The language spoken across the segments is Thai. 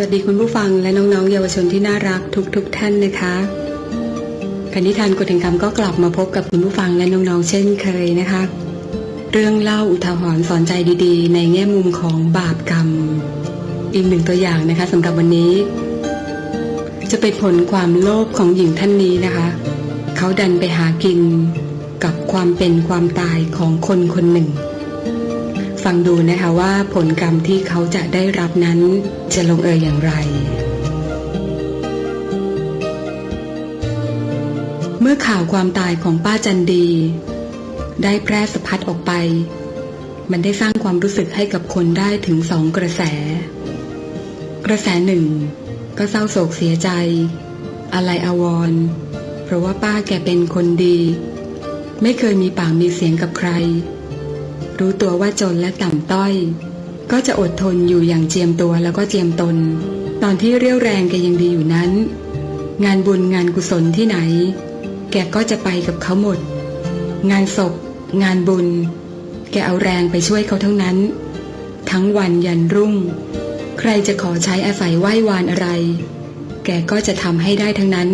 วัสดีคุณผู้ฟังและน้องๆ เยาวชนที่น่ารักทุกๆทท่านนะคะคณิธานกดถึงคำก็กลับมาพบกับคุณผู้ฟังและน้องๆ เช่นเคยนะคะ เรื่องเล่าอุทาหรณ์สอนใจดีๆ ในแง่มุมของบาปกรรม อีกหนึ่งตัวอย่างนะคะสำหรับวันนี้ จะเป็นผลความโลภของหญิงท่านนี้นะคะ เขาดันไปหากินกับความเป็นความตายของคนคนหนึ่ง ฟังดูนะคะว่าผลกรรมที่เขาจะได้รับนั้นจะลงเอยอย่างไร เมื่อข่าวความตายของป้าจันดี ได้แพร่สะพัดออกไป มันได้สร้างความรู้สึกให้กับคนได้ถึงสองกระแส กระแสหนึ่ง ก็เศร้าโศกเสียใจ อะไรอาวร เพราะว่าป้าแกเป็นคนดี ไม่เคยมีปากมีเสียงกับใคร รู้ตัวว่าจนและต่ำต้อย ก็จะอดทนอยู่อย่างเจียมตัวแล้วก็เจียมตน ตอนที่เรี่ยวแรงแกยังดีอยู่นั้น งานบุญงานกุศลที่ไหน แกก็จะไปกับเขาหมด งานศพ งานบุญ แกเอาแรงไปช่วยเขาทั้งนั้น ทั้งวันยันรุ่ง ใครจะขอใช้อาศัยไหว้วานอะไร แกก็จะทำให้ได้ทั้งนั้น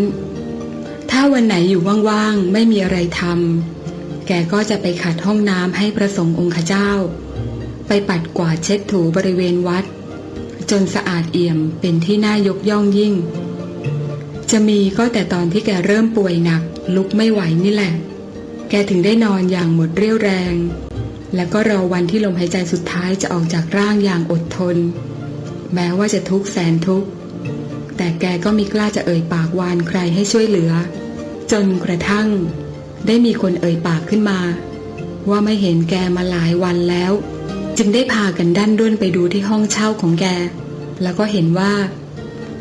ถ้าวันไหนอยู่ว่างๆไม่มีอะไรทำ แกก็จะไปขัดห้องน้ำให้ประสงค์องค์ข้าเจ้า ไปปัดกวาดเช็ดถูบริเวณวัด จนสะอาดเอี่ยมเป็นที่น่ายกย่องยิ่ง จะมีก็แต่ตอนที่แกเริ่มป่วยหนัก ลุกไม่ไหวนี่แหละ แกถึงได้นอนอย่างหมดเรี่ยวแรง แล้วก็รอวันที่ลมหายใจสุดท้ายจะออกจากร่างอย่างอดทน แม้ว่าจะทุกข์แสนทุกข์แต่แกก็มีกล้าจะเอ่ยปากวานใครให้ช่วยเหลือ จนกระทั่ง ได้มีคนเอ่ยปากขึ้นมา ว่าไม่เห็นแกมาหลายวันแล้ว จึงได้พากันดันด้วนไปดูที่ห้องเช่าของแก แล้วก็เห็นว่า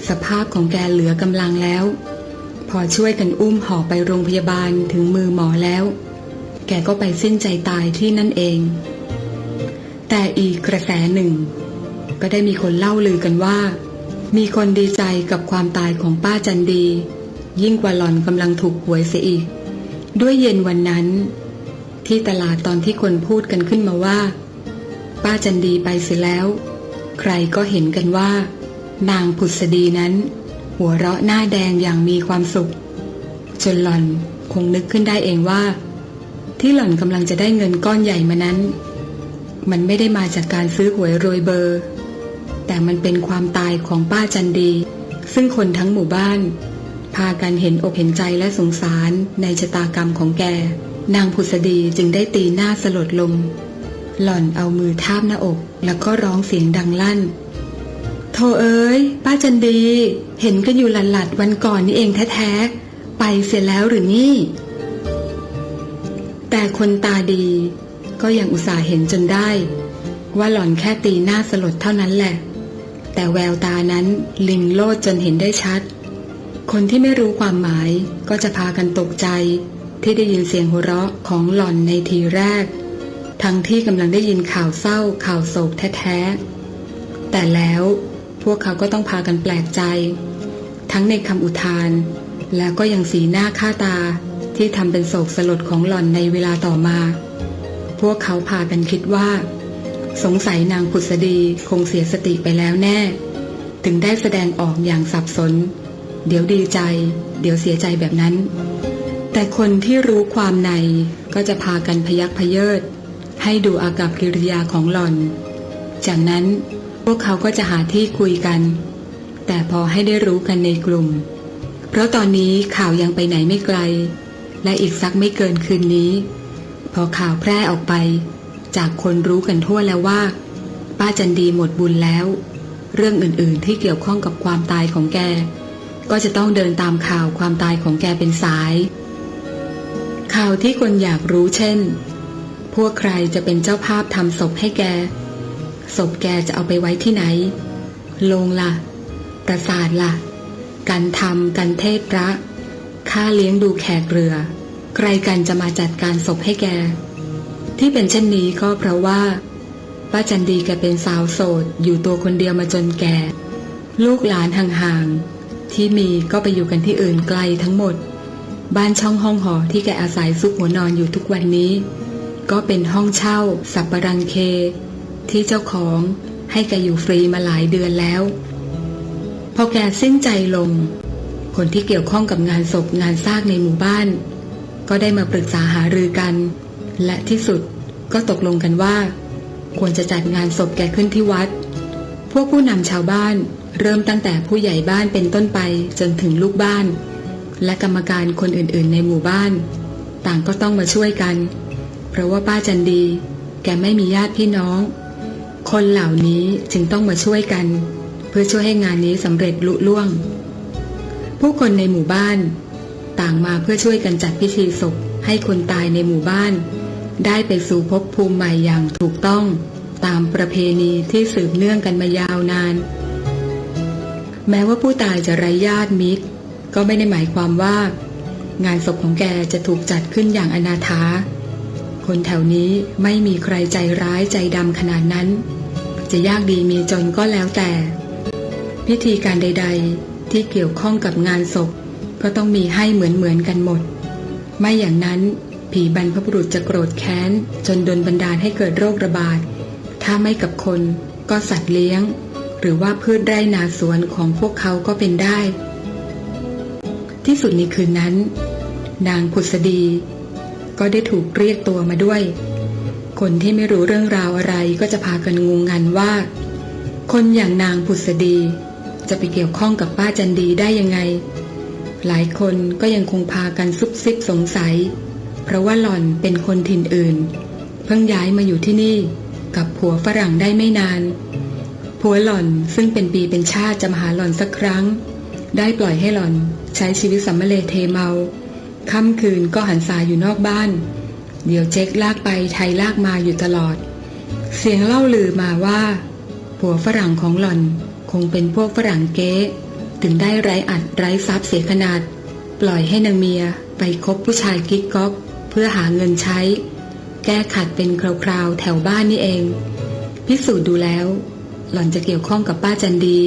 สภาพของแกเหลือกำลังแล้ว พอช่วยกันอุ้มห่อไปโรงพยาบาลถึงมือหมอแล้ว แกก็ไปสิ้นใจตายที่นั่นเอง แต่อีกกระแสหนึ่ง ก็ได้มีคนเล่าลือกันว่า มีคนดีใจกับความตายของป้าจันดี ยิ่งกว่าหล่อนกำลังถูกหวยเสียอีก ด้วยเย็นวันนั้น ที่ตลาดตอนที่คนพูดกันขึ้นมาว่า ป้าจันดีไปเสียแล้ว ใครก็เห็นกันว่า นางผุษดีนั้น หัวเราะหน้าแดงอย่างมีความสุข จนหล่อนคงนึกขึ้นได้เองว่า ที่หล่อนกำลังจะได้เงินก้อนใหญ่มานั้น มันไม่ได้มาจากการซื้อหวยโรยเบอร์ แต่มันเป็นความตายของป้าจันดี ซึ่งคนทั้งหมู่บ้าน พากันเห็นอกเห็นใจและสงสารในชะตากรรมของแก นางผุษดีจึงได้ตีหน้าสลดลง หล่อนเอามือทาบหน้าอกแล้วก็ร้องเสียงดังลั่น โธ่เอ้ย ป้าจันดี เห็นกันอยู่หลัดๆวันก่อนนี่เองแท้ๆ ไปเสียแล้วหรือนี่ แต่คนตาดี ก็ยังอุตส่าห์เห็นจนได้ ว่าหล่อนแค่ตีหน้าสลดเท่านั้นแหละ แต่แววตานั้นลิงโลดจนเห็นได้ชัด คนที่ไม่รู้ความหมายก็จะพากันตกใจ ที่ได้ยินเสียงหัวเราะของหล่อนในทีแรก ทั้งที่กำลังได้ยินข่าวเศร้าข่าวโศกแท้ๆ แต่แล้วพวกเขาก็ต้องพากันแปลกใจ ทั้งในคำอุทาน แล้วก็ยังสีหน้าค่าตาที่ทำเป็นโศกสลดของหล่อนในเวลาต่อมา พวกเขาพากันคิดว่า สงสัยนางผุษดีคงเสียสติไปแล้วแน่ ถึงได้แสดงออกอย่างสับสน เดี๋ยวดีใจ เดี๋ยวเสียใจแบบนั้น แต่คนที่รู้ความในก็จะพากันพยักพเยิด ให้ดูอากับกิริยาของหล่อน จากนั้นพวกเขาก็จะหาที่คุยกัน แต่พอให้ได้รู้กันในกลุ่ม เพราะตอนนี้ข่าวยังไปไหนไม่ไกล และอีกสักไม่เกินคืนนี้ พอข่าวแพร่ออกไป จากคนรู้กันทั่วแล้วว่า ป้าจันดีหมดบุญแล้ว เรื่องอื่นๆที่เกี่ยวข้องกับความตายของแก ก็จะต้องเดินตามข่าวความตายของแกเป็นสาย ข่าวที่คนอยากรู้เช่น พวกใครจะเป็นเจ้าภาพทำศพให้แก ศพแกจะเอาไปไว้ที่ไหนโลงละ่ะ ประสาทละ่ะการทำการเทศพระค่าเลี้ยงดูแขกเรือ ใครกันจะมาจัดการศพให้แก ที่เป็นเช่นนี้ก็เพราะว่าป้าจันดีแกเป็นสาวโสดอยู่ตัวคนเดียวมาจนแก่ ลูกหลานห่างๆ ที่มีก็ไปอยู่กันที่อื่นไกลทั้งหมด บ้านช่องห้องหอที่แกอาศัยซุกหัวนอนอยู่ทุกวันนี้ ก็เป็นห้องเช่า สับปรังเค ที่เจ้าของให้แกอยู่ฟรีมาหลายเดือนแล้ว พอแกสิ้นใจลง คนที่เกี่ยวข้องกับงานศพงานซากในหมู่บ้าน ก็ได้มาปรึกษาหารือกัน และที่สุดก็ตกลงกันว่า ควรจะจัดงานศพแกขึ้นที่วัด พวกผู้นำชาวบ้าน เริ่มตั้งแต่ผู้ใหญ่บ้านเป็นต้นไปจนถึงลูกบ้าน และกรรมการคนอื่นๆ ในหมู่บ้าน ต่างก็ต้องมาช่วยกัน เพราะว่าป้าจันดี แกไม่มีญาติพี่น้อง คนเหล่านี้จึงต้องมาช่วยกัน เพื่อช่วยให้งานนี้สำเร็จลุล่วง ผู้คนในหมู่บ้าน ต่างมาเพื่อช่วยกันจัดพิธีศพให้คนตายในหมู่บ้าน ได้ไปสู่ภพภูมิใหม่อย่างถูกต้อง ตามประเพณีที่สืบเนื่องกันมายาวนาน แม้ว่าผู้ตายจะไร้ญาติมิตร ก็ไม่ได้หมายความว่า งานศพของแกจะถูกจัดขึ้นอย่างอนาถา คนแถวนี้ไม่มีใครใจร้ายใจดำขนาดนั้น จะยากดีมีจนก็แล้วแต่ พิธีการใด ๆ ที่เกี่ยวข้องกับงานศพ ก็ต้องมีให้เหมือนเหมือนๆกันหมด ไม่อย่างนั้นผีบรรพบุรุษจะโกรธแค้น จนดลบันดาลให้เกิดโรคระบาด ถ้าไม่กับคนก็สัตว์เลี้ยง หรือว่าพืชไร่นาสวนของพวกเขาก็เป็นได้ ที่สุดในคืนนั้น นางผุษดี ก็ได้ถูกเรียกตัวมาด้วย คนที่ไม่รู้เรื่องราวอะไรก็จะพากันงงงันว่า คนอย่างนางผุษดี จะไปเกี่ยวข้องกับป้าจันดีได้ยังไง หลายคนก็ยังคงพากันซุบซิบสงสัย เพราะว่าหล่อนเป็นคนถิ่นอื่น เพิ่งย้ายมาอยู่ที่นี่กับผัวฝรั่งได้ไม่นาน ผัวหล่อนซึ่งเป็นปีเป็นชาติจะมาหาหล่อนสักครั้ง ได้ปล่อยให้หล่อนใช้ชีวิตสัมมะเลเทเมาค่ำคืนก็หันสายอยู่นอกบ้าน เดี๋ยวเจ๊กลากไปไทยลากมาอยู่ตลอด เสียงเล่าลือมาว่า ผัวฝรั่งของหล่อนคงเป็นพวกฝรั่งเก๊ถึงได้ไร้อัดไร้ทรัพย์เสียขนาด ปล่อยให้นางเมียไปคบผู้ชายกิ๊กก๊อก เพื่อหาเงินใช้ แก้ขัดเป็นคราวๆแถวบ้านนี่เอง พิสูจน์ดูแล้ว หล่อนจะเกี่ยวข้องกับป้าจันดี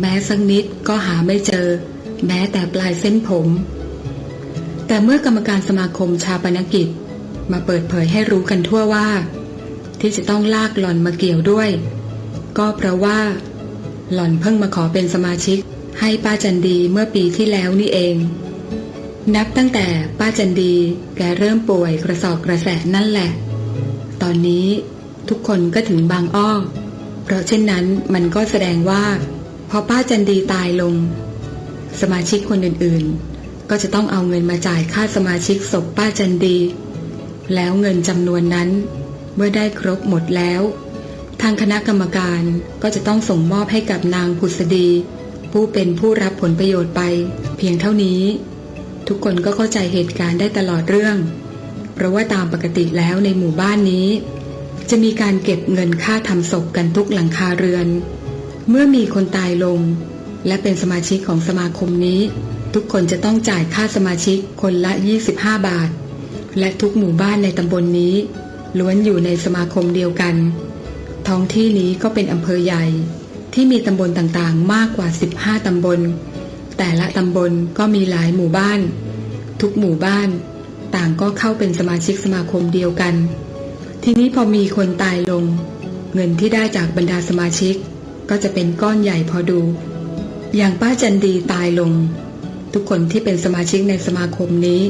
แม้สักนิดก็หาไม่เจอ แม้แต่ปลายเส้นผม แต่เมื่อกรรมการสมาคมชาปนกิจ มาเปิดเผยให้รู้กันทั่วว่า ที่จะต้องลากหล่อนมาเกี่ยวด้วย ก็เพราะว่า หล่อนเพิ่งมาขอเป็นสมาชิก ให้ป้าจันดีเมื่อปีที่แล้วนี่เอง นับตั้งแต่ป้าจันดีแกเริ่มป่วยกระสอบกระแสนั่นแหละ ตอนนี้ทุกคนก็ถึงบางอ้อ เพราะเช่นนั้นมันก็แสดงว่า พอป้าจันดีตายลง สมาชิกคนอื่นๆ ก็จะต้องเอาเงินมาจ่ายค่าสมาชิกศพป้าจันดี แล้วเงินจำนวนนั้น เมื่อได้ครบหมดแล้ว ทางคณะกรรมการก็จะต้องส่งมอบให้กับนางผุษดี ผู้เป็นผู้รับผลประโยชน์ไป เพียงเท่านี้ ทุกคนก็เข้าใจเหตุการณ์ได้ตลอดเรื่อง เพราะว่าตามปกติแล้วในหมู่บ้านนี้ จะมีการเก็บเงินค่าทำศพกันทุกหลังคาเรือน เมื่อมีคนตายลง และเป็นสมาชิกของสมาคมนี้ ทุกคนจะต้องจ่ายค่าสมาชิกคนละ 25 บาท และทุกหมู่บ้านในตำบลนนี้ ล้วนอยู่ในสมาคมเดียวกัน ท้องที่นี้ก็เป็นอำเภอใหญ่ ที่มีตำบลต่างๆ มากกว่า 15 ตำบล แต่ละตำบลก็มีหลายหมู่บ้าน ทุกหมู่บ้าน ต่างก็เข้าเป็นสมาชิกสมาคมเดียวกัน ทีนี้พอมีคนตายลง เงินที่ได้จากบรรดาสมาชิก ก็จะเป็นก้อนใหญ่พอดู อย่างป้าจันดีตายลง ทุกคนที่เป็นสมาชิกในสมาคมนี้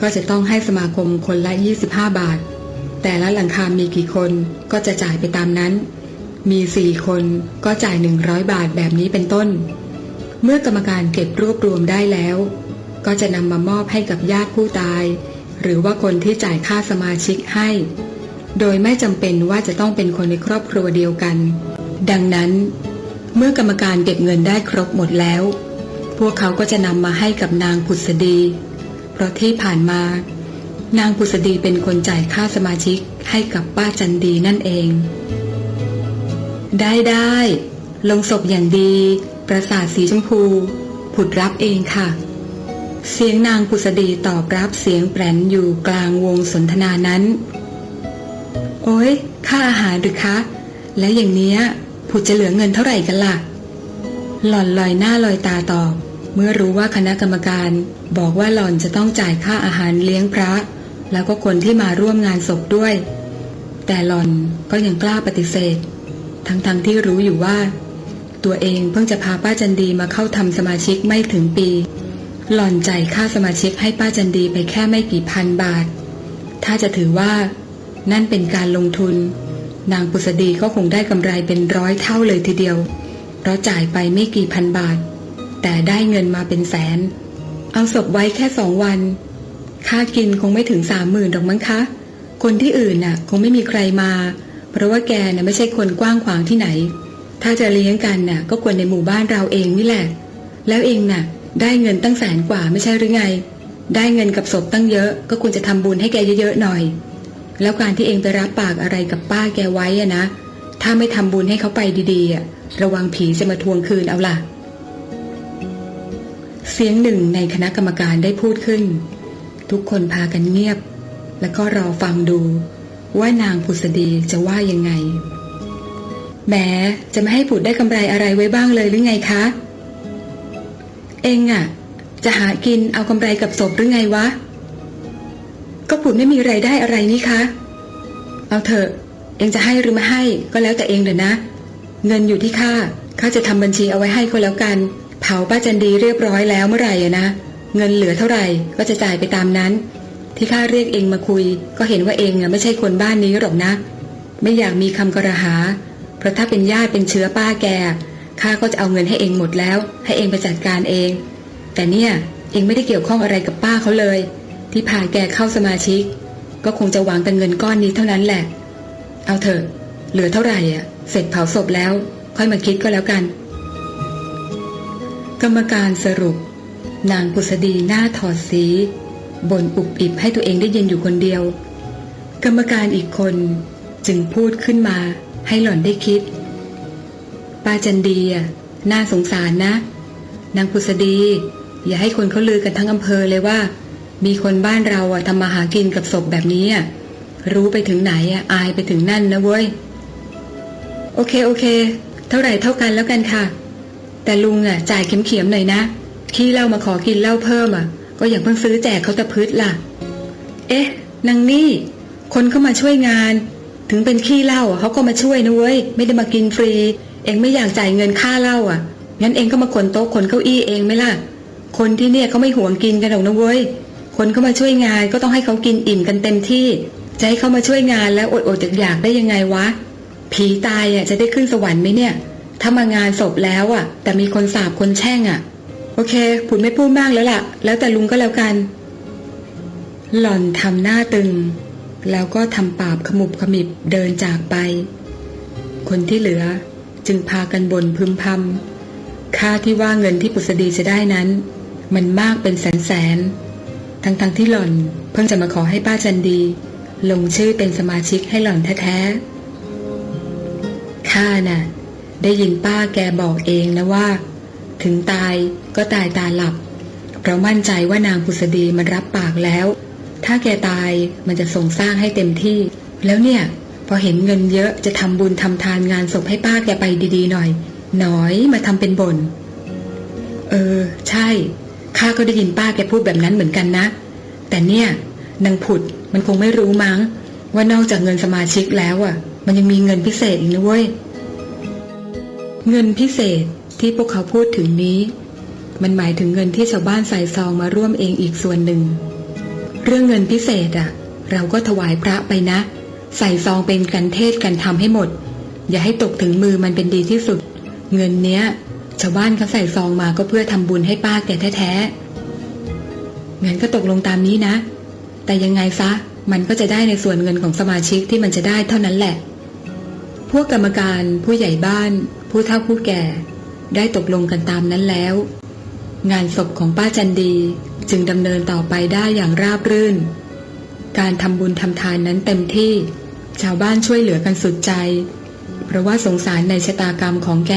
ก็จะต้องให้สมาคมคนละ 25 บาท แต่ละหลังคามีกี่คนก็จะจ่ายไปตามนั้น มีสี่คนก็จ่าย 100 บาทแบบนี้เป็นต้น เมื่อกรรมการเก็บรวบรวมได้แล้ว ก็จะนำมามอบให้กับญาติผู้ตาย หรือว่าคนที่จ่ายค่าสมาชิกให้ โดยไม่จำเป็นว่าจะต้องเป็นคนในครอบครัวเดียวกัน ดังนั้น เมื่อกรรมการเก็บเงินได้ครบหมดแล้ว พวกเขาก็จะนำมาให้กับนางผุษดี เพราะที่ผ่านมา นางผุษดีเป็นคนจ่ายค่าสมาชิกให้กับป้าจันดีนั่นเอง ได้ได้ลงศพอย่างดี ประสาทสีชมพู ผุดรับเองค่ะ เสียงนางผุษดีตอบรับเสียงแปรนอยู่กลางวงสนทนานั้น โอ้ยค่าอาหารหรือคะ และอย่างเนี้ยผุดจะเหลือเงินเท่าไหร่กันล่ะ หล่อนลอยหน้าลอยตาตอบ เมื่อรู้ว่าคณะกรรมการ บอกว่าหล่อนจะต้องจ่ายค่าอาหารเลี้ยงพระ แล้วก็คนที่มาร่วมงานศพด้วย แต่หล่อนก็ยังกล้าปฏิเสธ ทั้งๆทที่รู้อยู่ว่า ตัวเองเพิ่งจะพาป้าจันดีมาเข้าทำสมาชิกไม่ถึงปี หล่อนจ่ายค่าสมาชิกให้ป้าจันดีไปแค่ไม่กี่พันบาท ถ้าจะถือว่า นั่นเป็นการลงทุน นางปุษดีก็คงได้กำไรเป็นร้อยเท่าเลยทีเดียว เพราะจ่ายไปไม่กี่พันบาท แต่ได้เงินมาเป็นแสน เอาศพไว้แค่สองวัน ค่ากินคงไม่ถึงสามหมื่นหรอกมั้งคะ คนที่อื่นน่ะ คงไม่มีใครมา เพราะว่าแกน่ะไม่ใช่คนกว้างขวางที่ไหน ถ้าจะเลี้ยงกันน่ะ ก็ควรในหมู่บ้านเราเองนี่แหละ แล้วเองน่ะ ได้เงินตั้งแสนกว่าไม่ใช่หรือไง ได้เงินกับศพตั้งเยอะ ก็ควรจะทำบุญให้แกเยอะๆหน่อย แล้วการที่เองไปรับปากอะไรกับป้าแกไว้อะนะ ถ้าไม่ทำบุญให้เขาไปดีๆอะระวังผีจะมาทวงคืนเอาล่ะ เสียงหนึ่งในคณะกรรมการได้พูดขึ้น ทุกคนพากันเงียบ แล้วก็รอฟังดูว่านางผุษดีจะว่ายังไงแหมจะไม่ให้ผุดได้กำไรอะไรไว้บ้างเลยหรือไงคะ เองอะ จะหากินเอากำไรกับศพหรือไงวะ ก็ผุดไม่มีไรายได้อะไรนี่คะ เอาเถอะ เองจะให้หรือไม่ให้ก็แล้วแต่เองเถอะนะ เงินอยู่ที่ข้าข้าจะทำบัญชีเอาไว้ให้ก็แล้วกัน เผาป้าจันดีเรียบร้อยแล้วเมื่อไหร่อะนะ เงินเหลือเท่าไหร่ก็จะจ่ายไปตามนั้น ที่ข้าเรียกเองมาคุย ก็เห็นว่าเองอะไม่ใช่คนบ้านนี้หรอกนะ ไม่อยากมีคำกระหา เพราะถ้าเป็นญาติเป็นเชื้อป้าแกข้าก็จะเอาเงินให้เองหมดแล้ว ให้เองไปจัดการเอง แต่เนี่ยเองไม่ได้เกี่ยวข้องอะไรกับป้าเขาเลย ที่พาแกเข้าสมาชิก ก็คงจะหวังแต่เงินก้อนนี้เท่านั้นแหละ เอาเถอะ เหลือเท่าไหร่อะ เสร็จเผาศพแล้ว ค่อยมาคิดก็แล้วกัน กรรมการสรุป นางปุษดีหน้าถอดสีบ่นอุบอิบให้ตัวเองได้ยินอยู่คนเดียว กรรมการอีกคนจึงพูดขึ้นมาให้หล่อนได้คิด ป้าจันดีอะน่าสงสารนะ นางปุษดี อย่าให้คนเขาลือกันทั้งอำเภอเลยว่า มีคนบ้านเราอะทำมาหากินกับศพแบบนี้อะรู้ไปถึงไหนอะอายไปถึงนั่นนะเว้ย โอเคโอเค เท่าไหร่เท่ากันแล้วกันค่ะ แต่ลุงอะจ่ายเข็มๆหน่อยนะขี้เหล้ามาขอกินเหล้าเพิ่มอะก็อย่าเพิ่งซื้อแจกเขาตะพืชล่ะ เอ๊ะนางนี่ คนเข้ามาช่วยงาน ถึงเป็นขี้เหล้าเขาก็มาช่วยนะเว้ยไม่ได้มากินฟรี เองไม่อยากจ่ายเงินค่าเหล้าอะงั้นเองก็มาขนโต๊ะขนเก้าอี้เองไหมล่ะ คนที่เนี่ยเขาไม่หวงกินกันหรอกนะเว้ย คนเข้ามาช่วยงานก็ต้องให้เขากินอิ่มกันเต็มที่ จะให้เขามาช่วยงานแล้วอดอดอยากได้ยังไงวะ ผีตายอะจะได้ขึ้นสวรรค์ไหมเนี่ย ถ้ามางานศพแล้วอะ แต่มีคนสาบคนแช่งอะ โอเคผุดไม่พูดมากแล้วล่ะ แล้วแต่ลุงก็แล้วกัน หล่อนทำหน้าตึง แล้วก็ทำปากขมุบขมิบเดินจากไป คนที่เหลือจึงพากันบ่นพึมพำค่าที่ว่าเงินที่ปุษดีจะได้นั้น มันมากเป็นแสนแสน ทั้งๆทที่หล่อนเพิ่งจะมาขอให้ป้าจันดี ลงชื่อเป็นสมาชิกให้หล่อนแท้ๆข้าน่ะ ได้ยินป้าแกบอกเองนะว่า ถึงตายก็ตายตาหลับ เรามั่นใจว่านางพุษดีมันรับปากแล้ว ถ้าแกตายมันจะส่งสร้างให้เต็มที่ แล้วเนี่ย พอเห็นเงินเยอะจะทำบุญทำทานงานศพให้ป้าแกไปดีๆหน่อย หน้อยมาทำเป็นบน่นเออ ใช่ ข้าก็ได้ยินป้าแกพูดแบบนั้นเหมือนกันนะ แต่เนี่ยนางผุดมันคงไม่รู้มั้ง ว่านอกจากเงินสมาชิกแล้วอะ มันยังมีเงินพิเศษอีกนะเว้ย เงินพิเศษที่พวกเขาพูดถึงนี้ มันหมายถึงเงินที่ชาวบ้านใส่ซองมาร่วมเองอีกส่วนหนึ่ง เรื่องเงินพิเศษอะ เราก็ถวายพระไปนะ ใส่ซองเป็นกันเทศกันทำให้หมด อย่าให้ตกถึงมือมันเป็นดีที่สุด เงินเนี้ย ชาวบ้านเขาใส่ซองมาก็เพื่อทำบุญให้ป้าแกแท้ๆงั้นก็ตกลงตามนี้นะ แต่ยังไงซะ มันก็จะได้ในส่วนเงินของสมาชิกที่มันจะได้เท่านั้นแหละ พวกกรรมการผู้ใหญ่บ้าน ผู้เฒ่าผู้แก่ ได้ตกลงกันตามนั้นแล้ว งานศพของป้าจันดีจึงดำเนินต่อไปได้อย่างราบรื่น การทำบุญทำทานนั้นเต็มที่ ชาวบ้านช่วยเหลือกันสุดใจ เพราะว่าสงสารในชะตากรรมของแก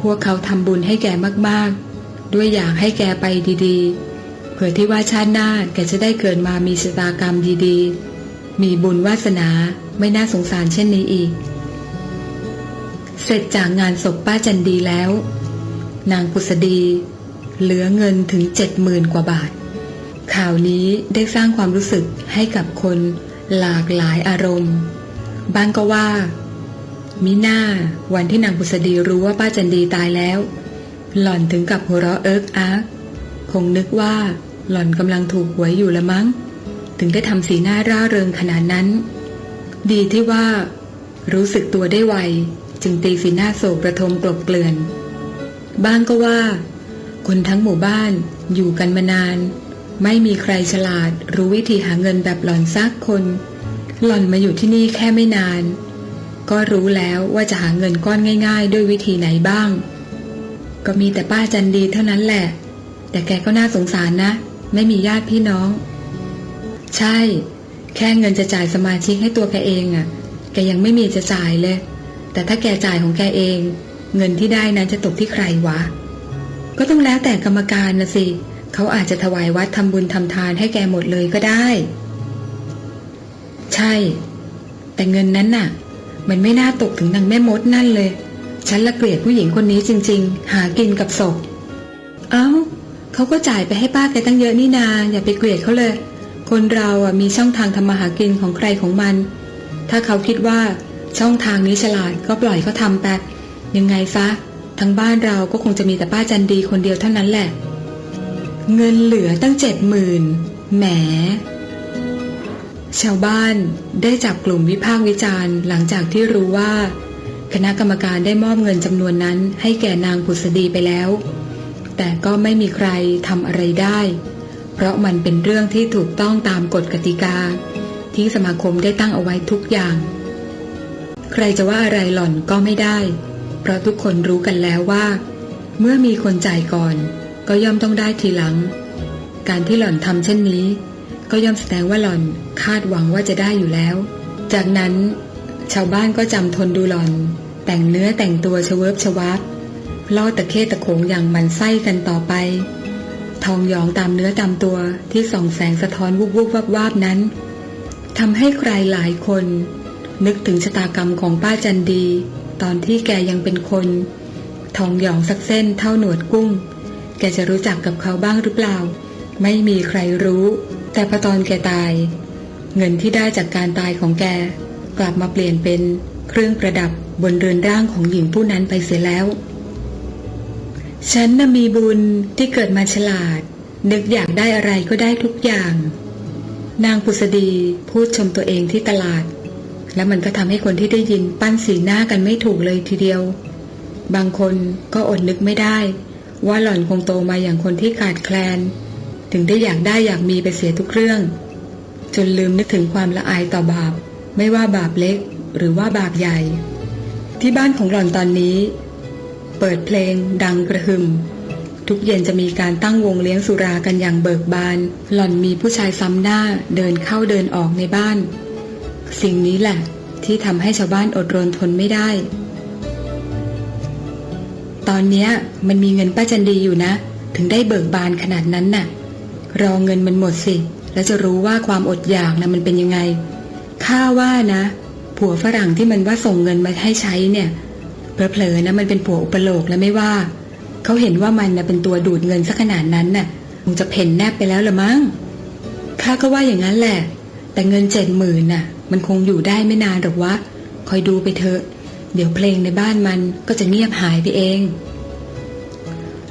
พวกเขาทำบุญให้แกมากๆ ด้วยอยากให้แกไปดีๆ เผื่อที่ว่าชาติหน้าแกจะได้เกิดมามีชะตากรรมดีๆ มีบุญวาสนาไม่น่าสงสารเช่นนี้อีก เสร็จจากงานศพป้าจันดีแล้ว นางปุษดี เหลือเงินถึงเจ็ดหมื่นกว่าบาท ข่าวนี้ได้สร้างความรู้สึกให้กับคนหลากหลายอารมณ์บางก็ว่า มิน่าวันที่นางพุษดีรู้ว่าป้าจันดีตายแล้ว หล่อนถึงกับหัวเราะเอิกอักคงนึกว่าหล่อนกำลังถูกหวยอยู่ละมั้ง ถึงได้ทำสีหน้าร่าเริงขนาดนั้น ดีที่ว่า รู้สึกตัวได้ไว จึงตีสีหน้าโศกประทมกลบเกลื่อน บ้างก็ว่า คนทั้งหมู่บ้านอยู่กันมานาน ไม่มีใครฉลาดรู้วิธีหาเงินแบบหล่อนซักคน หล่อนมาอยู่ที่นี่แค่ไม่นาน ก็รู้แล้วว่าจะหาเงินก้อนง่าย ๆ ด้วยวิธีไหนบ้าง ก็มีแต่ป้าจันดีเท่านั้นแหละ แต่แกก็น่าสงสารนะ ไม่มีญาติพี่น้อง ใช่ แค่เงินจะจ่ายสมาชิกให้ตัวแกเองอะ่ะ แกยังไม่มีจะจ่ายเลย แต่ถ้าแกจ่ายของแกเอง เงินที่ได้นั้นจะตกที่ใครวะ ก็ต้องแล้วแต่กรรมการนะสิเขาอาจจะถวายวัดทำบุญทำทานให้แกหมดเลยก็ได้ ใช่ แต่เงินนั้นน่ะ มันไม่น่าตกถึงนางแม่มดนั่นเลย ฉันละเกลียดผู้หญิงคนนี้จริง ๆ หากินกับศพ เอ้าเขาก็จ่ายไปให้ป้าแกตั้งเยอะนี่นา อย่าไปเกลียดเขาเลย คนเราอะมีช่องทางทำมาหากินของใครของมัน ถ้าเขาคิดว่าช่องทางนี้ฉลาดก็ปล่อยเขาทำไปยังไงซะทั้งบ้านเราก็คงจะมีแต่ป้าจันดีคนเดียวเท่านั้นแหละ เงินเหลือตั้งเจ็ดหมื่นแหม ชาวบ้านได้จับกลุ่มวิพากษ์วิจารณ์ หลังจากที่รู้ว่า คณะกรรมการได้มอบเงินจำนวนนั้น ให้แก่นางผุษดีไปแล้ว แต่ก็ไม่มีใครทำอะไรได้ เพราะมันเป็นเรื่องที่ถูกต้องตามกฎกติกา ที่สมาคมได้ตั้งเอาไว้ทุกอย่าง ใครจะว่าอะไรหล่อนก็ไม่ได้ เพราะทุกคนรู้กันแล้วว่า เมื่อมีคนจ่ายก่อน ก็ย่อมต้องได้ทีหลัง การที่หล่อนทำเช่นนี้ ก็ย่อมแสดงว่าหล่อนคาดหวังว่าจะได้อยู่แล้ว จากนั้นชาวบ้านก็จำทนดูหล่อน แต่งเนื้อแต่งตัวชเวิบชวับล่อตะเข้ตะโขงอย่างมันไส้กันต่อไป ทองหยองตามเนื้อตามตัวที่ส่องแสงสะท้อนวุบวุบวับวาบนั้นทำให้ใครหลายคน นึกถึงชะตากรรมของป้าจันดี ตอนที่แกยังเป็นคน ทองหยองสักเส้นเท่าหนวดกุ้ง แกจะรู้จักกับเขาบ้างหรือเปล่า ไม่มีใครรู้ แต่พอตอนแกตาย เงินที่ได้จากการตายของแก กลับมาเปลี่ยนเป็นเครื่องประดับบนเรือนร่างของหญิงผู้นั้นไปเสียแล้ว ฉันน่ะมีบุญที่เกิดมาฉลาด นึกอยากได้อะไรก็ได้ทุกอย่าง นางปุษดีพูดชมตัวเองที่ตลาด แล้วมันก็ทำให้คนที่ได้ยินปั้นสีหน้ากันไม่ถูกเลยทีเดียว บางคนก็อดนึกไม่ได้ ว่าหล่อนคงโตมาอย่างคนที่ขาดแคลน ถึงได้อยากได้อยากมีไปเสียทุกเรื่อง จนลืมนึกถึงความละอายต่อบาป ไม่ว่าบาปเล็กหรือว่าบาปใหญ่ ที่บ้านของหล่อนตอนนี้ เปิดเพลงดังกระหึ่มทุกเย็นจะมีการตั้งวงเลี้ยงสุรากันอย่างเบิกบาน หล่อนมีผู้ชายซ้ำหน้าเดินเข้าเดินออกในบ้าน สิ่งนี้แหละ ที่ทำให้ชาวบ้านอดรนทนไม่ได้ ตอนนี้มันมีเงินป้าจันดีอยู่นะ ถึงได้เบิกบานขนาดนั้นน่ะ รอเงินมันหมดสิ แล้วจะรู้ว่าความอดอยากนะมันเป็นยังไงข้าว่านะ ผัวฝรั่งที่มันว่าส่งเงินมาให้ใช้เนี่ยเผลอๆนะมันเป็นผัวอุปโลกแล้วไม่ว่า เขาเห็นว่ามันนะเป็นตัวดูดเงินสักขนาดนั้นน่ะคงจะเพ่นแนบไปแล้วละมั้งข้าก็ว่าอย่างนั้นแหละ แต่เงินเจ็ดหมื่นน่ะ มันคงอยู่ได้ไม่นานหรอกวะคอยดูไปเถอะ เดี๋ยวเพลงในบ้านมันก็จะเงียบหายไปเอง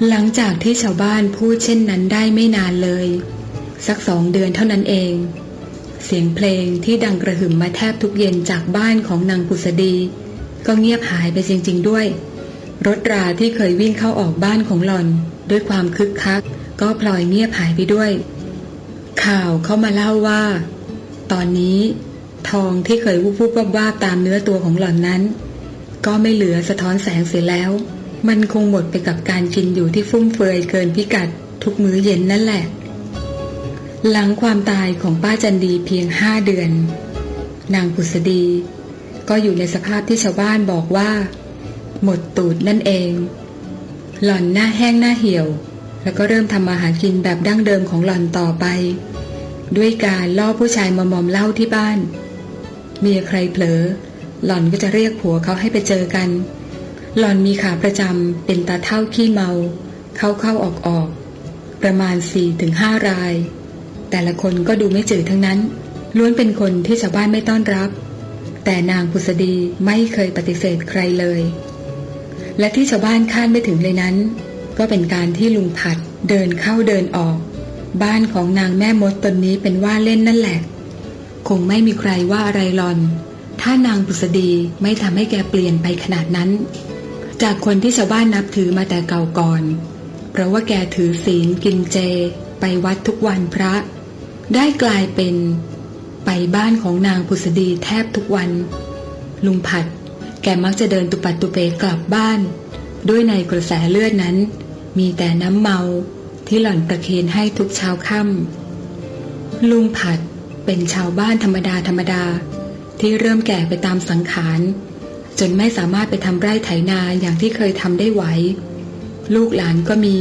หลังจากที่ชาวบ้านพูดเช่นนั้นได้ไม่นานเลย สักสองเดือนเท่านั้นเอง เสียงเพลงที่ดังกระหึ่มมาแทบทุกเย็นจากบ้านของนางกุษดี ก็เงียบหายไปจริง ๆ ด้วย รถราที่เคยวิ่งเข้าออกบ้านของหล่อน ด้วยความคึกคัก ก็พลอยเงียบหายไปด้วย ข่าวเข้ามาเล่าว่า ตอนนี้ ทองที่เคยวุบวุบวับวาบตามเนื้อตัวของหล่อนนั้น ก็ไม่เหลือสะท้อนแสงเสียแล้ว มันคงหมดไปกับการกินอยู่ที่ฟุ่มเฟือยเกินพิกัดทุกมื้อเย็นนั่นแหละ หลังความตายของป้าจันดีเพียงห้าเดือน นางผุษดี ก็อยู่ในสภาพที่ชาวบ้านบอกว่า หมดตูดนั่นเอง หล่อนหน้าแห้งหน้าเหี่ยว แล้วก็เริ่มทำมาหารกินแบบดั้งเดิมของหล่อนต่อไป ด้วยการล่อผู้ชายมามอมเหล้าที่บ้านมีใครเผลอ หล่อนก็จะเรียกผัวเขาให้ไปเจอกัน หล่อนมีขาประจำเป็นตาเท่าขี้เมา เข้าเข้าออกออก ประมาณ4-5ถึงหราย แต่ละคนก็ดูไม่จืดทั้งนั้น ล้วนเป็นคนที่ชาวบ้านไม่ต้อนรับ แต่นางพุษดีไม่เคยปฏิเสธใครเลย และที่ชาวบ้านคาดไม่ถึงเลยนั้น ก็เป็นการที่ลุงผัดเดินเข้าเดินออก บ้านของนางแม่มดตนนี้เป็นว่าเล่นนั่นแหละ คงไม่มีใครว่าอะไรหลอน ถ้านางพุษดีไม่ทำให้แกเปลี่ยนไปขนาดนั้น จากคนที่ชาวบ้านนับถือมาแต่เก่าก่อน เพราะว่าแกถือศีลกินเจ ไปวัดทุกวันพระ ได้กลายเป็นไปบ้านของนางพุษดีแทบทุกวัน ลุงผัด แกมักจะเดินตุปัดตุเปกลับบ้าน ด้วยในกระแสเลือดนั้น มีแต่น้ำเมาที่หล่อนประเคนให้ทุกเช้าค่ำลุงผัดเป็นชาวบ้านธรรมดาธรรมดาที่เริ่มแก่ไปตามสังขาร จนไม่สามารถไปทำไร่ไถนาอย่างที่เคยทำได้ไหว ลูกหลานก็มี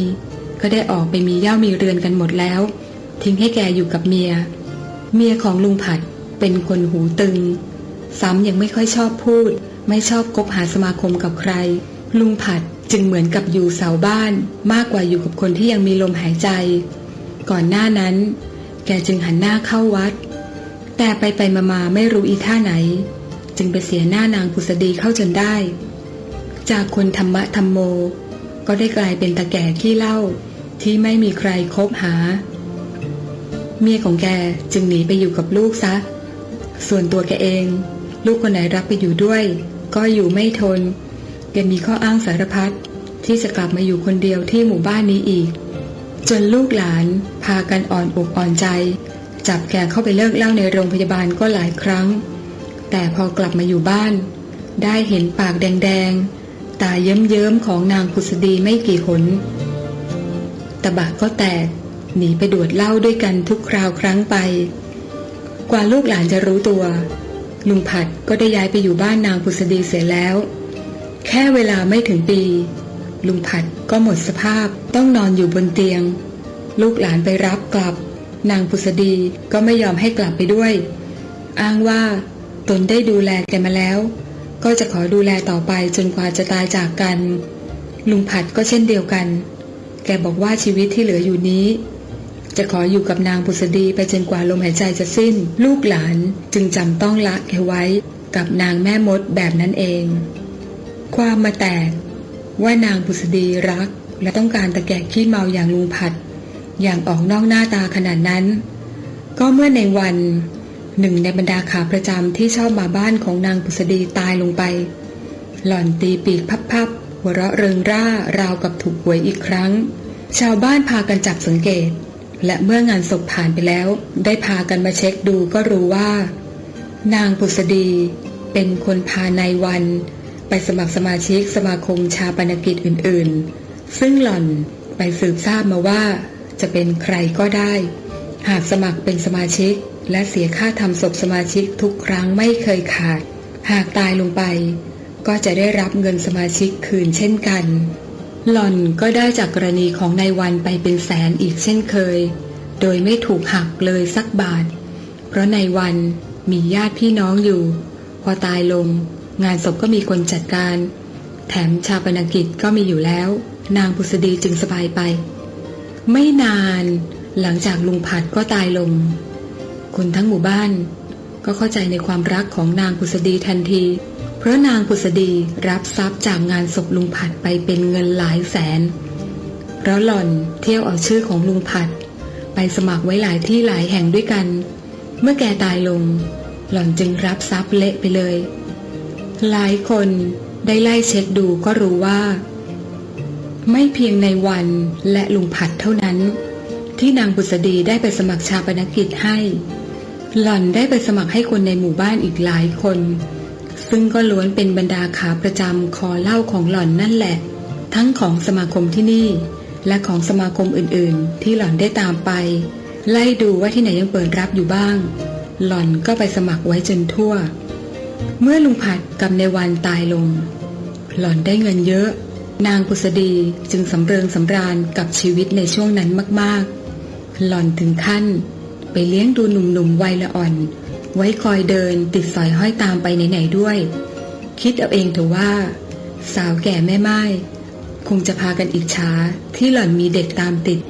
ก็ได้ออกไปมีเย่ามีเรือนกันหมดแล้ว ทิ้งให้แกอยู่กับเมีย เมียของลุงผัดเป็นคนหูตึง ซ้ำยังไม่ค่อยชอบพูด ไม่ชอบคบหาสมาคมกับใคร ลุงผัดจึงเหมือนกับอยู่เสาบ้านมากกว่าอยู่กับคนที่ยังมีลมหายใจ ก่อนหน้านั้น แกจึงหันหน้าเข้าวัด แต่ไปไปมามาไม่รู้อีท่าไหน จึงไปเสียหน้านางพุษดีเข้าจนได้ จากคนธรรมะธรรมโม ก็ได้กลายเป็นตาแก่ขี้เล้าที่ไม่มีใครคบหา เมียของแกจึงหนีไปอยู่กับลูกซะ ส่วนตัวแกเอง ลูกคนไหนรับไปอยู่ด้วย ก็อยู่ไม่ทนแกมีข้ออ้างสารพัดที่จะกลับมาอยู่คนเดียวที่หมู่บ้านนี้อีก จนลูกหลานพากันอ่อนอกอ่อนใจ จับแกเข้าไปเลิกเล้าในโรงพยาบาลก็หลายครั้ง แต่พอกลับมาอยู่บ้าน ได้เห็นปากแดงๆ ตาเยิ้มๆ ของนางพุษดีไม่กี่หนตะบะก็แตก หนีไปดวดเหล้าด้วยกันทุกคราวครั้งไป กว่าลูกหลานจะรู้ตัว ลุงผัดก็ได้ย้ายไปอยู่บ้านนางพุษดีเสียแล้ว แค่เวลาไม่ถึงปี ลุงผัดก็หมดสภาพต้องนอนอยู่บนเตียง ลูกหลานไปรับกลับ นางพุษดีก็ไม่ยอมให้กลับไปด้วย อ้างว่า ตนได้ดูแลแกมาแล้ว ก็จะขอดูแลต่อไปจนกว่าจะตายจากกัน ลุงผัดก็เช่นเดียวกัน แกบอกว่าชีวิตที่เหลืออยู่นี้ จะขออยู่กับนางพุษดีไปจนกว่าลมหายใจจะสิ้น ลูกหลานจึงจำต้องละแกไว้กับนางแม่มดแบบนั้นเอง ความมาแตกว่านางพุษดีรักและต้องการตะแกกขี้เมาอย่างลุงผัด อย่างออกนอกหน้าตาขนาดนั้น ก็เมื่อในวัน หนึ่งในบรรดาขาประจำที่ชอบมาบ้านของนางพุษดีตายลงไป หล่อนตีปีกพับๆ หัวเราะเริงร่าราวกับถูกหวยอีกครั้ง ชาวบ้านพากันจับสังเกต และเมื่องานศพผ่านไปแล้ว ได้พากันมาเช็คดูก็รู้ว่า นางพุษดีเป็นคนพานายวัน ไปสมัครสมาชิกสมาคมชาปนกิจอื่นๆ ซึ่งหล่อนไปสืบทราบมาว่า จะเป็นใครก็ได้ หากสมัครเป็นสมาชิก และเสียค่าทำศพสมาชิกทุกครั้งไม่เคยขาด หากตายลงไป ก็จะได้รับเงินสมาชิกคืนเช่นกัน หล่อนก็ได้จากกรณีของนายวันไปเป็นแสนอีกเช่นเคย โดยไม่ถูกหักเลยสักบาท เพราะนายวันมีญาติพี่น้องอยู่ พอตายลง งานศพก็มีคนจัดการ แถมชาปนกิจก็มีอยู่แล้ว นางพุษดีจึงสบายไป ไม่นานหลังจากลุงผัดก็ตายลง คนทั้งหมู่บ้าน ก็เข้าใจในความรักของนางพุษดีทันที เพราะนางพุษดีรับทรัพย์จากงานศพลุงผัดไปเป็นเงินหลายแสน เพราะหล่อนเที่ยวเอาชื่อของลุงผัด ไปสมัครไว้หลายที่หลายแห่งด้วยกัน เมื่อแกตายลง หล่อนจึงรับทรัพย์เละไปเลย หลายคนได้ไล่เช็คดูก็รู้ว่า ไม่เพียงในวันและลุงผัดเท่านั้นที่นางบุษดีได้ไปสมัครชาปนกิจให้ หล่อนได้ไปสมัครให้คนในหมู่บ้านอีกหลายคน ซึ่งก็ล้วนเป็นบรรดาขาประจำคอเล่าของหล่อนนั่นแหละ ทั้งของสมาคมที่นี่ และของสมาคมอื่นๆ ที่หล่อนได้ตามไป ไล่ดูว่าที่ไหนยังเปิดรับอยู่บ้าง หล่อนก็ไปสมัครไว้จนทั่ว เมื่อลุงผัดกับในวันตายลง หล่อนได้เงินเยอะ นางพุษดีจึงสำเริงสำราญกับชีวิตในช่วงนั้นมากๆ หล่อนถึงขั้น ไปเลี้ยงดูหนุ่มๆวัยละอ่อน ไว้คอยเดินติดสอยห้อยตามไปไหนๆด้วย คิดเอาเองเถอะว่า สาวแก่แม่ไม้คงจะพากันอิจฉาที่หล่อนมีเด็กตามติด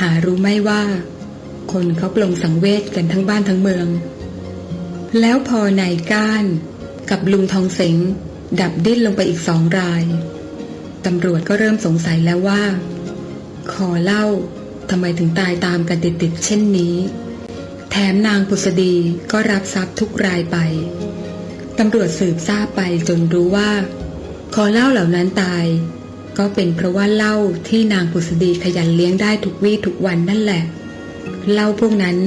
หารู้ไหมว่า คนเขาปลงสังเวชกันทั้งบ้านทั้งเมือง แล้วพอนายก้าน กับลุงทองเสงดับดิ้นลงไปอีกสองรายตำรวจก็เริ่มสงสัยแล้วว่า ขอเล่าทำไมถึงตายตามกันติดๆเช่นนี้ แถมนางปุษดีก็รับทรัพย์ทุกรายไป ตำรวจสืบทราบไปจนรู้ว่าขอเล้าเหล่านั้นตาย ก็เป็นเพราะว่าเล้าที่นางปุษดีขยันเลี้ยงได้ทุกวี่ทุกวันนั่นแหละ เล้าพวกนั้น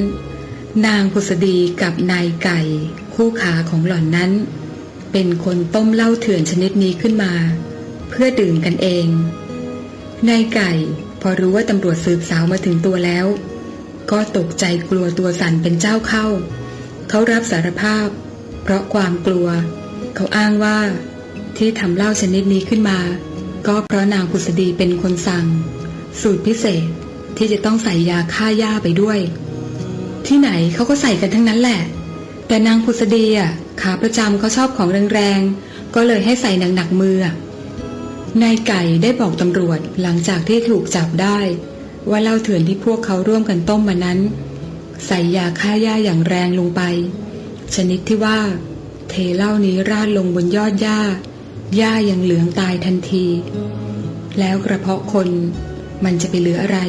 นางพุษดีกับนายไก่ คู่ขาของหล่อนนั้น เป็นคนต้มเหล้าเถื่อนชนิดนี้ขึ้นมา เพื่อดื่มกันเองนายไก่ พอรู้ว่าตำรวจสืบสาวมาถึงตัวแล้ว ก็ตกใจกลัวตัวสั่นเป็นเจ้าเข้า เขารับสารภาพ เพราะความกลัว เขาอ้างว่าที่ทำเหล้าชนิดนี้ขึ้นมา ก็เพราะนางพุษดีเป็นคนสั่ง สูตรพิเศษที่จะต้องใส่ยาฆ่าหญ้าไปด้วย ที่ไหนเขาก็ใส่กันทั้งนั้นแหละ แต่นางพุษดีอะขาประจำเขาชอบของแรงๆก็เลยให้ใส่หนักๆมือ นายไก่ได้บอกตำรวจหลังจากที่ถูกจับได้ ว่าเหล้าเถื่อนที่พวกเขาร่วมกันต้มมานั้น ใส่ยาฆ่าหญ้าอย่างแรงลงไป ชนิดที่ว่า เทเหล้านี้ราดลงบนยอดหญ้าหญ้ายังเหลืองตายทันที แล้วกระเพาะคนมันจะไปเหลืออะไร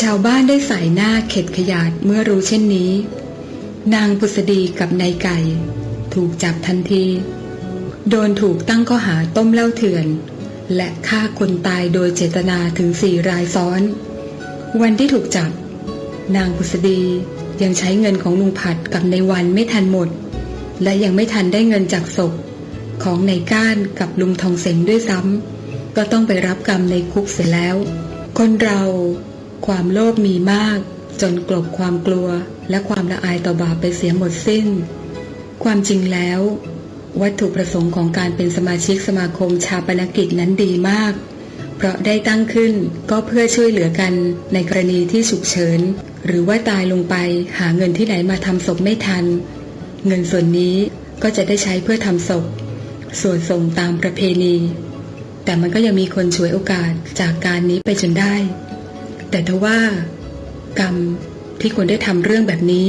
ชาวบ้านได้ใส่หน้าเข็ดขยาดเมื่อรู้เช่นนี้ นางพุษดีกับนายไก่ ถูกจับทันที โดนถูกตั้งข้อหาต้มเหล้าเถื่อน และฆ่าคนตายโดยเจตนาถึงสี่รายซ้อน วันที่ถูกจับ นางพุษดียังใช้เงินของลุงผัดกับในวันไม่ทันหมด และยังไม่ทันได้เงินจากศพ ของในก้านกับลุงทองเสงด้วยซ้ำก็ต้องไปรับกรรมในคุกเสียแล้ว คนเราความโลภมีมาก จนกลบความกลัวและความละอายต่อบาปไปเสียหมดสิ้น ความจริงแล้ว วัตถุประสงค์ของการเป็นสมาชิกสมาคมชาปนกิจนั้นดีมาก เพราะได้ตั้งขึ้นก็เพื่อช่วยเหลือกันในกรณีที่ฉุกเฉิน หรือว่าตายลงไปหาเงินที่ไหนมาทำศพไม่ทัน เงินส่วนนี้ก็จะได้ใช้เพื่อทำศพ ส่วนส่งตามประเพณี แต่มันก็ยังมีคนฉวยโอกาสจากการนี้ไปจนได้ แต่ทว่ากรรมที่คนได้ทำเรื่องแบบนี้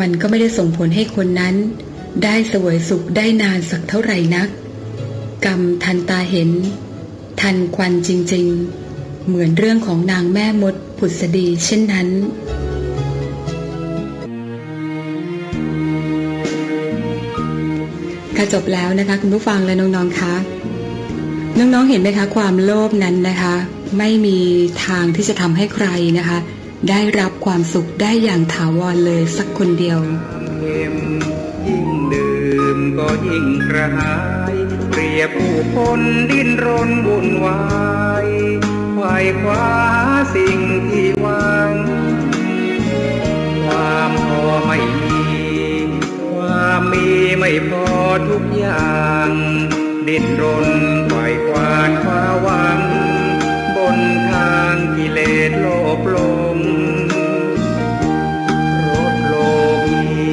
มันก็ไม่ได้ส่งผลให้คนนั้น ได้สวยสุขได้นานสักเท่าไหร่นัก กรรมทันตาเห็น ทันควันจริงๆ เหมือนเรื่องของนางแม่มดผุดสดีเช่นนั้นค่ะจบแล้วนะคะคุณผู้ฟังและน้องๆคะน้องๆเห็นไหมคะ ความโลภนั้นนะคะ ไม่มีทางที่จะทำให้ใครนะคะ ได้รับความสุขได้อย่างถาวรเลยสักคนเดียว ก็ยิ่งกระหาย เปรียบผู้คนดิ้นรนวุ่นวายไขว่คว้าสิ่งที่หวัง ความพอไม่มี ความมีไม่พอทุกอย่าง ดิ้นรนไขว่คว้าคว้าหวัง บนทางกิเลสโลภลงกี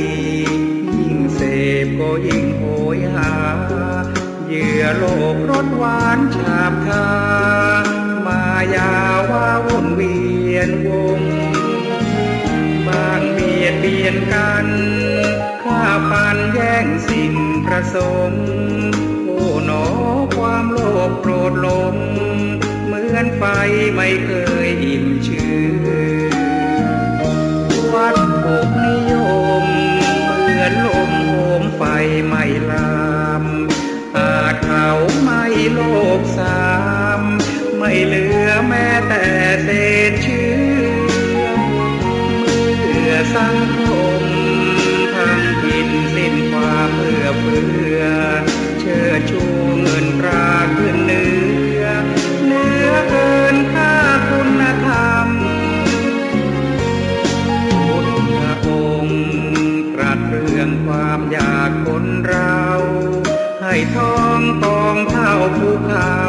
ยิ่ง บื่อโลกรสหวานฉาบทามายาว่าวุ่นเวียนวง บางเบียดเบียนกันฆ่าปันแย่งสิ่งประสงค์โอ้หนอความโลภโกรธหลงเหมือนไฟไม่เคยอิ่มชื่นวัดปุกนิยม เศษเชื้อเมื่อสังคมทั้งกินสิ้นความเพื่อเพื่อ เชิดชูเงินตราขึ้นเนื้อ เนื้อเกินค่าคุณธรรมพุทธองค์ตรัสเรื่องความอยากคนเรา ให้ทองกองเท่าภูเขา